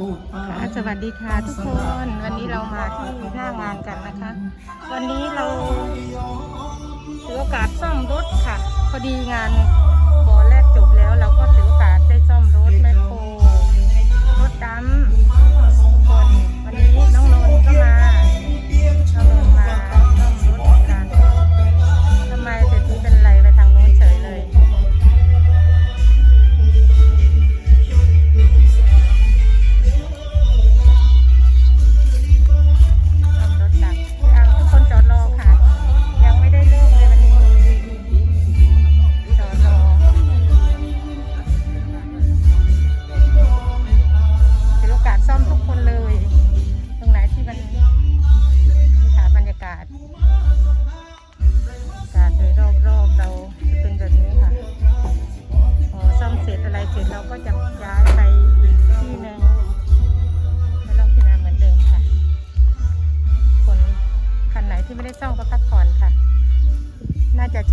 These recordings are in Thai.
ค่ะสวัสดีค่ะทุกคน วันนี้เรามาที่หน้างานกันนะคะ วันนี้เราถือโอกาสซ่อมรถค่ะ พอดีงานบอแรกจบแล้วเราก็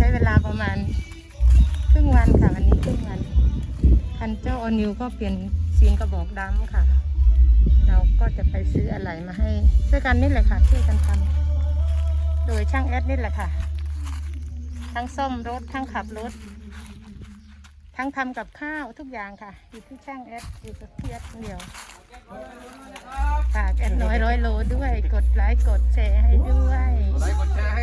ใช้เวลาประมาณครึ่งวันค่ะวันนี้ครึ่งวันคันเจ้าออนิวก็เปลี่ยนซีนกระบอกดำค่ะ เราก็จะไปซื้ออะไรมาให้ช่วยกันนี่แหละค่ะช่วยกันทำโดยช่างแอดนี่แหละค่ะ ทั้งซ่อมรถทั้งขับรถ ทั้งทำกับข้าวทุกอย่างค่ะ อยู่ที่ช่างแอดอยู่กับพี่แอดเดียวฝากแอดน้อยร้อยโลด้วยกดไลค์กดแชร์ให้ด้วยไลค์กดแชร์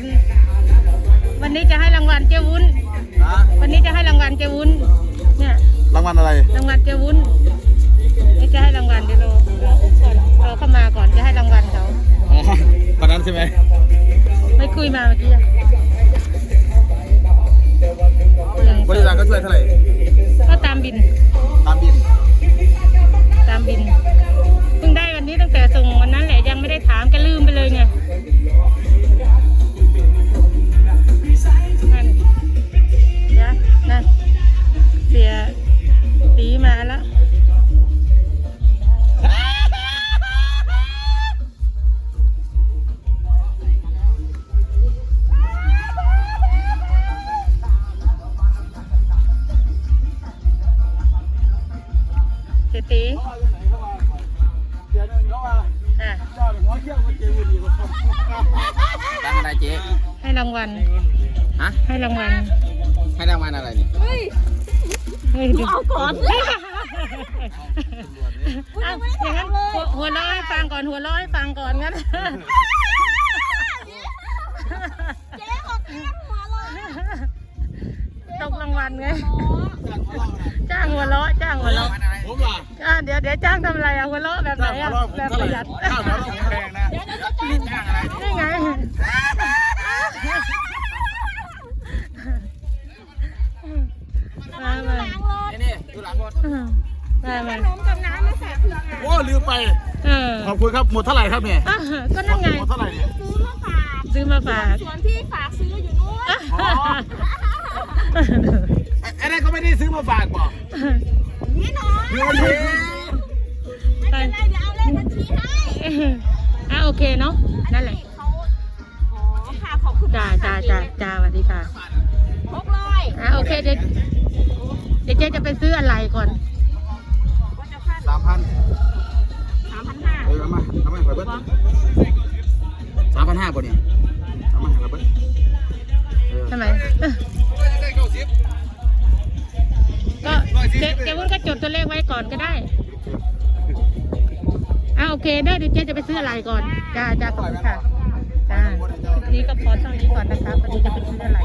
ล วันนี้จะให้รางวัลเจ้าวุ้น วันนี้จะให้รางวัลเจ้าวุ้น เนี่ย รางวัลอะไร รางวัลเจ้าวุ้นนี่จะให้รางวัลเดี๋ยวรอรออุ๊บก่อนรอเข้ามาก่อนจะให้รางวัลเขา ตั้งอะไรเจ๊ให้รางวัล ฮะ ให้รางวัล ให้รางวัลอะไรนี่เฮ้ยดูเอาก่อนเอาอย่างนั้นหัวหัวราะให้ฟังก่อนหัวราะให้ฟังก่อนงั้นเจ๊ขอแก้หัวเลย ตกรางวัลไง จ้างหัวเราะจ้างหัวเราะผมล่ะอะเดี๋ยวเดี๋ยวจ้างทำอะไรอะหัวเราะแบบไหนอะแบบประหยัดข้าวเราแพงนะเดี๋ยวเดี๋ยวจะแก้จ้างอะไรนี่ไงมาหลัมางรถนี่นี่ดูหลังรถมามาขนมกับน้ำมาใส่เผือกอะโอ้ลืมไป เออขอบคุณครับ หมดเท่าไหร่ครับเนี่ย อะก็นั่นไง หมดเท่าไหร่เนี่ย ซื้อมาฝาก ซื้อมาฝาก ส่วนที่ฝากซื้ออยู่นู้น อ๋อไอ้นั่นเขาไม่ได้ซื้อมาฝากบอกนี่น้องเดี๋ยวนี้ไม่เป็นไรเดี๋ยวเอาเลขบัญชีให้อะโอเคเนาะนั่นแหละเขาอ๋อค่ะขอบคุณจ้าจ้าจ้าจ้าสวัสดีค่ะหกร้อยอะโอเคเดี๋ยวเดี๋ยวเจ๊จะไปซื้ออะไรก่อนว่าจะพันสามพันสามพันห้าเออเอามาเอามาขอเบิ้ลสามพันห้าป่ะเนี่ยเอามาขอเบิ้ลเออทำไมได้เก้า สิบก็เจ๊เจ๊วุ้นก็จดตัวเลขไว้ก่อนก็ได้อ่าโอเคได้เดี๋ยวเจ๊จะไปซื้ออะไรก่อนจ้าจ้าขอบคุณค่ะจ้าวันนี้ก็พอเท่านี้ก่อนนะคะวันนี้จะไปซื้ออะไร